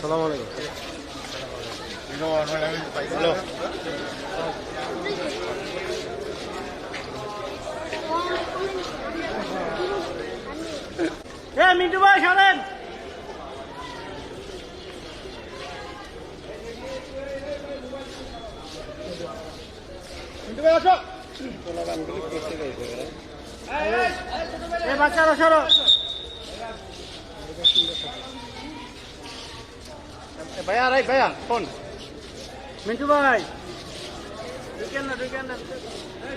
সালাম আলাইকুম। হ্যালো এ মিন্টু ভাই সরেন মিন্টু বাচ্চারা সরো। ভাইয়া রাই ভাইয়া ফোন মিন্টু ভাই ঢুকেন না ঢুকেন না এই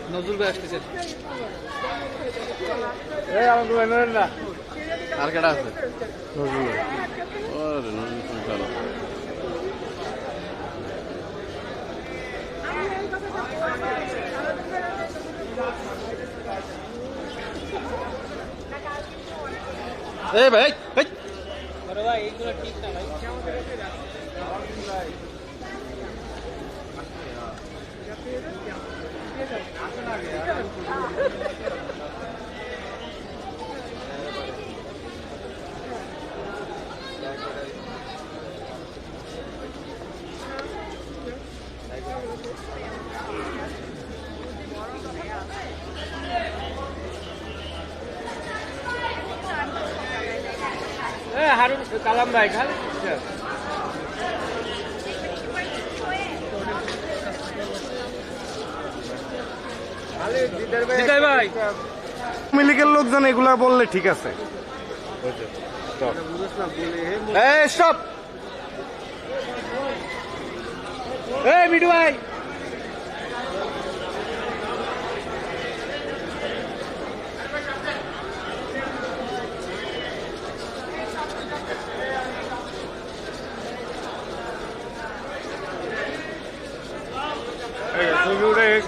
নজরুল ভাই আসতেছে। এই আমাকে বলেন না। আর কেটা আছে? নজরুল ভাই। নজরুল এই ভাই এই, হারুন কালাম ভাই খাল। ভাই। মিলিকের লোকজন এগুলা বললে ঠিক আছে। এই স্টপ এই বিডু ভাই।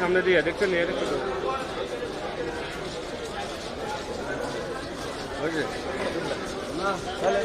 সামনে দিয়ে দেখছেন? चले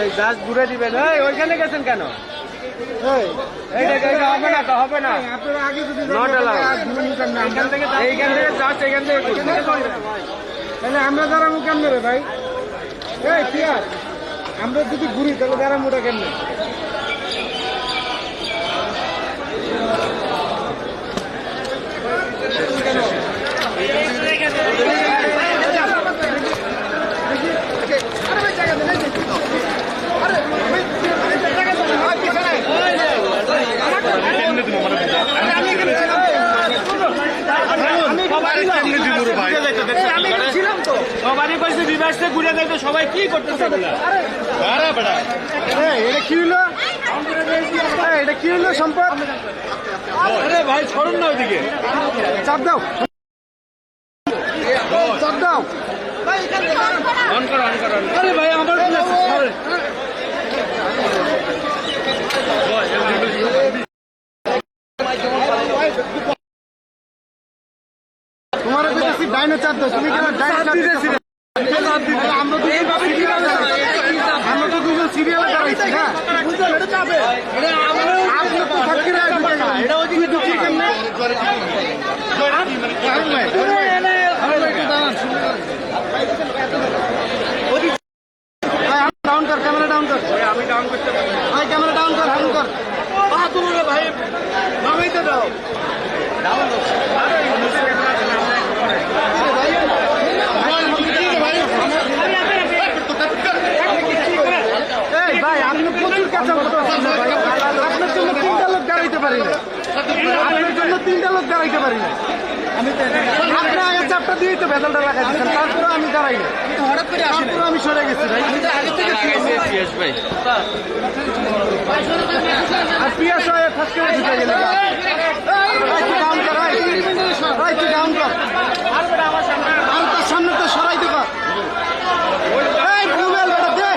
এই গাছ ঘুরে দিবেন। এই ওইখানে গেছেন কেন? হবে না তো, হবে না. এইখান থেকে এইখান থেকে যাচ্ছে এখান থেকে তাহলে আমরা দাঁড়াবো কেমনে রে ভাই? এই পিয়ার আমরা যদি ঘুরি তাহলে দাঁড়াবোটা কেমনে সবারই কইছে বিবাসে ঘুরে যাইতে সবাই কি করতেছে এগুলা? এই, এটা কি হলো এটা কি হলো সম্পদ ভাই ছড়ুন না ওইদিকে চাপ দাও চাপ দাও আরে ভাই আমার। তোমার কাছে ডাইনো চাপ দাও তুমি কেন ডাইনো চাপ আমরা তো হ্যাঁ ডাউন কর ক্যামেরা ডাউন কর আমি ডাউন করতে পারি ক্যামেরা ডাউন কর হাউন কর পা ভাই নামাইতে দাও এই ভাই আপনি প্রচুর কাঁচা করতেছেন না ভাই আপনার জন্য তিনটা লোক দাঁড়াইতে পারি না আপনার জন্য তিনটা লোক দাঁড়াইতে পারি না আপনি আগে চাপটা দিয়েই তো বেতনটা লাগাই দিচ্ছেন তারপরে আমি দাঁড়াই না হঠাৎ করে তারপরে আমি সরে গেছি ভাই। আগে থেকে ভাই। আর পিয়াস হয়ে ফার্স্ট করে ঢুকে গেলে ডাউন কর ভাই। ডাউন কর আর তোর সামনে তো সরাইতে কর এই রুবেল বেটা দে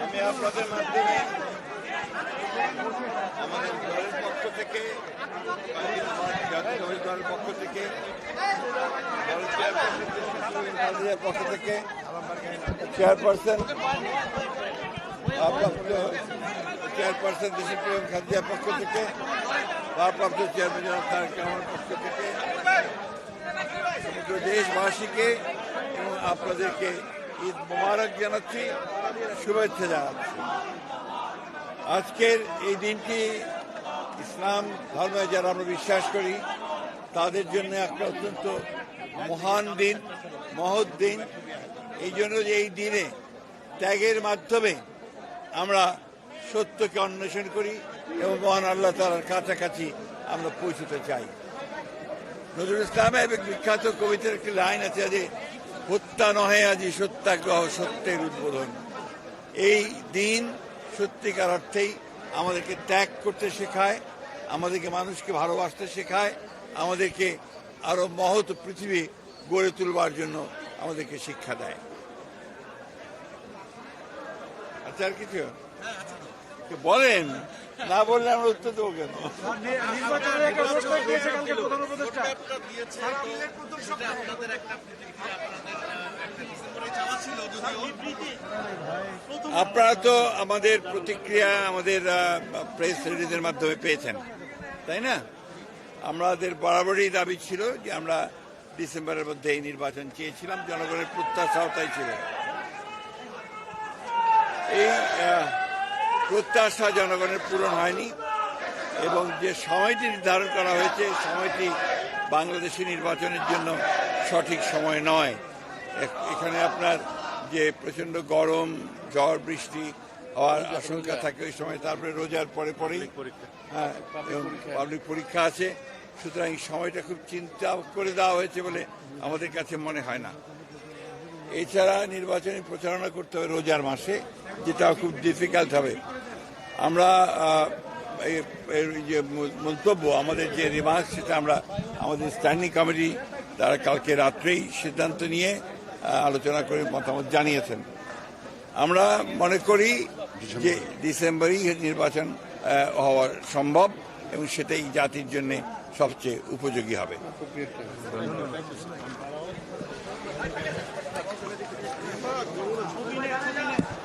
আমি আপনাদের মাধ্যমে আমাদের দলের পক্ষ থেকে জাতীয় দলের পক্ষ থেকে পক্ষ থেকে চেয়ারপারসন ভারপ্রাপ্ত চেয়ারপারসন দেশের প্রেম খাদিয়ার পক্ষ থেকে ভারপ্রাপ্ত চেয়ারম্যান তারেক রহমানের পক্ষ থেকে সমগ্র দেশবাসীকে এবং আপনাদেরকে ঈদ মোবারক জানাচ্ছি, শুভেচ্ছা জানাচ্ছি। আজকের এই দিনটি ইসলাম ধর্মে যারা আমরা বিশ্বাস করি, তাদের জন্য একটা অত্যন্ত মহান দিন, মহৎ দিন। এই জন্য যে এই দিনে ত্যাগের মাধ্যমে আমরা সত্যকে অন্বেষণ করি এবং মহান আল্লাহ তালার কাছাকাছি আমরা পৌঁছতে চাই। নজরুল ইসলামের বিখ্যাত কবিতার একটি লাইন আছে যে, হত্যা নহে আজি সত্যাগ্রহ সত্যের উদ্বোধন। এই দিন সত্যিকার অর্থেই আমাদেরকে ত্যাগ করতে শেখায়, আমাদেরকে মানুষকে ভালোবাসতে শেখায়, আমাদেরকে আরও মহৎ পৃথিবী গড়ে তুলবার জন্য আমাদেরকে শিক্ষা দেয়। আচ্ছা আর কিছু? বলেন, না বললে আমরা উত্তর দেবো কেন? আপনারা তো আমাদের প্রতিক্রিয়া, আমাদের প্রেস রিলিজের মাধ্যমে পেয়েছেন, তাই না? আমাদের বরাবরই দাবি ছিল যে আমরা ডিসেম্বরের মধ্যে এই নির্বাচন চেয়েছিলাম, জনগণের প্রত্যাশাও তাই ছিল। এই প্রত্যাশা জনগণের পূরণ হয়নি এবং যে সময়টি নির্ধারণ করা হয়েছে সময়টি বাংলাদেশি নির্বাচনের জন্য সঠিক সময় নয়। এখানে আপনার যে প্রচণ্ড গরম ঝড় বৃষ্টি হওয়ার আশঙ্কা থাকে ওই সময় তারপরে রোজার পরে পরেই হ্যাঁ এবং পাবলিক পরীক্ষা আছে। সুতরাং এই সময়টা খুব চিন্তা করে দেওয়া হয়েছে বলে আমাদের কাছে মনে হয় না। এছাড়া নির্বাচনী প্রচারণা করতে হবে রোজার মাসে যেটা খুব ডিফিকাল্ট হবে। আমরা যে মন্তব্য, আমাদের যে রিমার্ক সেটা আমরা আমাদের স্ট্যান্ডিং কমিটি তারা কালকে রাত্রেই সিদ্ধান্ত নিয়ে আলোচনা করে মতামত জানিয়েছেন। আমরা মনে করি যে ডিসেম্বরেই নির্বাচন হওয়া সম্ভব এবং সেটাই জাতির জন্য সবচেয়ে উপযোগী হবে।